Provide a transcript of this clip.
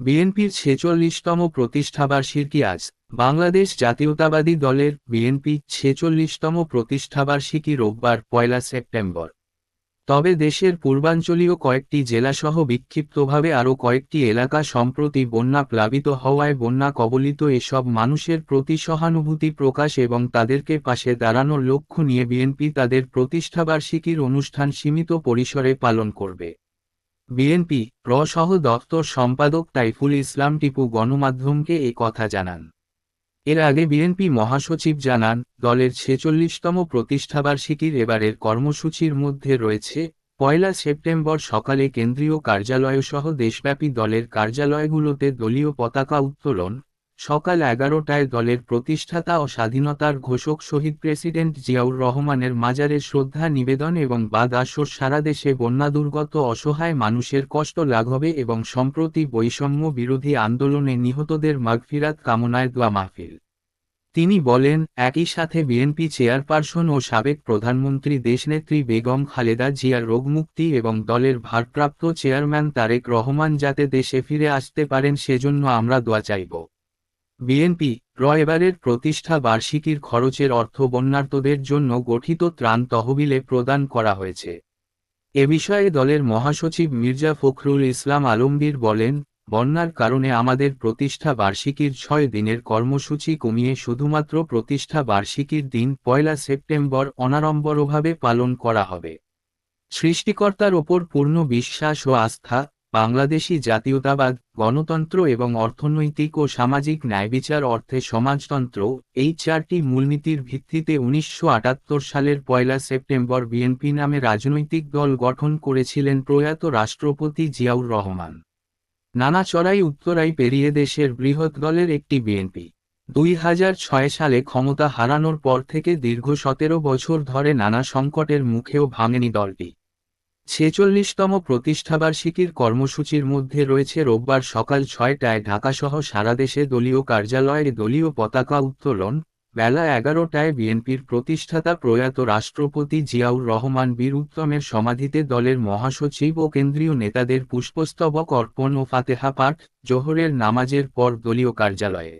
বিএনপির ছেচল্লিশতম প্রতিষ্ঠাবার্ষিকী আজ। বাংলাদেশ জাতীয়তাবাদী দলের বিএনপি ছেচল্লিশতম প্রতিষ্ঠাবার্ষিকী রোববার, পয়লা সেপ্টেম্বর। তবে দেশের পূর্বাঞ্চলীয় কয়েকটি জেলাসহ বিক্ষিপ্তভাবে আরও কয়েকটি এলাকা সম্প্রতি বন্যা প্লাবিত হওয়ায় বন্যা কবলিত এসব মানুষের প্রতি সহানুভূতি প্রকাশ এবং তাদেরকে পাশে দাঁড়ানোর লক্ষ্য নিয়ে বিএনপি তাদের প্রতিষ্ঠাবার্ষিকীর অনুষ্ঠান সীমিত পরিসরে পালন করবে। বিএনপি র সহ দপ্তর সম্পাদক তাইফুল ইসলাম টিপু গণমাধ্যমকে এ কথা জানান। এর আগে বিএনপি মহাসচিব জানান, দলের ছেচল্লিশতম প্রতিষ্ঠাবার্ষিকীর এবারের কর্মসূচির মধ্যে রয়েছে, পয়লা সেপ্টেম্বর সকালে কেন্দ্রীয় কার্যালয়সহ দেশব্যাপী দলের কার্যালয়গুলোতে দলীয় পতাকা উত্তোলন সকাল এগারোটায় দলের প্রতিষ্ঠাতা ও স্বাধীনতার ঘোষক শহীদ প্রেসিডেন্ট জিয়াউর রহমানের মাজারে শ্রদ্ধা নিবেদন এবং বাদ আসর সারা দেশে বন্যাদুর্গত অসহায় মানুষের কষ্ট লাঘবে এবং সম্প্রতি বৈষম্য বিরোধী আন্দোলনে নিহতদের মাগফিরাত কামনায় দোয়া মাহফিল। তিনি বলেন, একই সাথে বিএনপি চেয়ারপারসন ও সাবেক প্রধানমন্ত্রী দেশনেত্রী বেগম খালেদা জিয়ার রোগমুক্তি এবং দলের ভারপ্রাপ্ত চেয়ারম্যান তারেক রহমান যাতে দেশে ফিরে আসতে পারেন সেজন্য আমরা দোয়া চাইব। বিএনপি র এবারের প্রতিষ্ঠা বার্ষিকীর খরচের অর্থ বন্যার্তদের জন্য গঠিত ত্রাণ তহবিলে প্রদান করা হয়েছে। এ বিষয়ে দলের মহাসচিব মির্জা ফখরুল ইসলাম আলমগীর বলেন, বন্যার কারণে আমাদের প্রতিষ্ঠা বার্ষিকীর ছয় দিনের কর্মসূচি কমিয়ে শুধুমাত্র প্রতিষ্ঠা বার্ষিকীর দিন পয়লা সেপ্টেম্বর অনাড়ম্বরভাবে পালন করা হবে। সৃষ্টিকর্তার ওপর পূর্ণ বিশ্বাস ও আস্থা বাংলাদেশি জাতীয়তাবাদ, গণতন্ত্র এবং অর্থনৈতিক ও সামাজিক ন্যায়বিচার অর্থে সমাজতন্ত্র, এই চারটি মূলনীতির ভিত্তিতে উনিশশো আটাত্তর সালের পয়লা সেপ্টেম্বর বিএনপি নামে রাজনৈতিক দল গঠন করেছিলেন প্রয়াত রাষ্ট্রপতি জিয়াউর রহমান। নানা চড়াই উত্তরাই পেরিয়ে দেশের বৃহৎ দলের একটি বিএনপি। দুই হাজার ছয় সালে ক্ষমতা হারানোর পর থেকে দীর্ঘ সতেরো বছর ধরে নানা সংকটের মুখেও ভাঙেনি দলটি। ছেচল্লিশতম প্রতিষ্ঠাবার্ষিকীর কর্মসূচির মধ্যে রয়েছে রোববার সকাল ছয়টায় ঢাকাসহ সারাদেশে দলীয় কার্যালয়ে দলীয় পতাকা উত্তোলন, বেলা এগারোটায় বিএনপির প্রতিষ্ঠাতা প্রয়াত রাষ্ট্রপতি জিয়াউর রহমান বীর উত্তমের সমাধিতে দলের মহাসচিব ও কেন্দ্রীয় নেতাদের পুষ্পস্তবক অর্পণ ও ফাতেহা পাঠ, জোহরের নামাজের পর দলীয় কার্যালয়ে।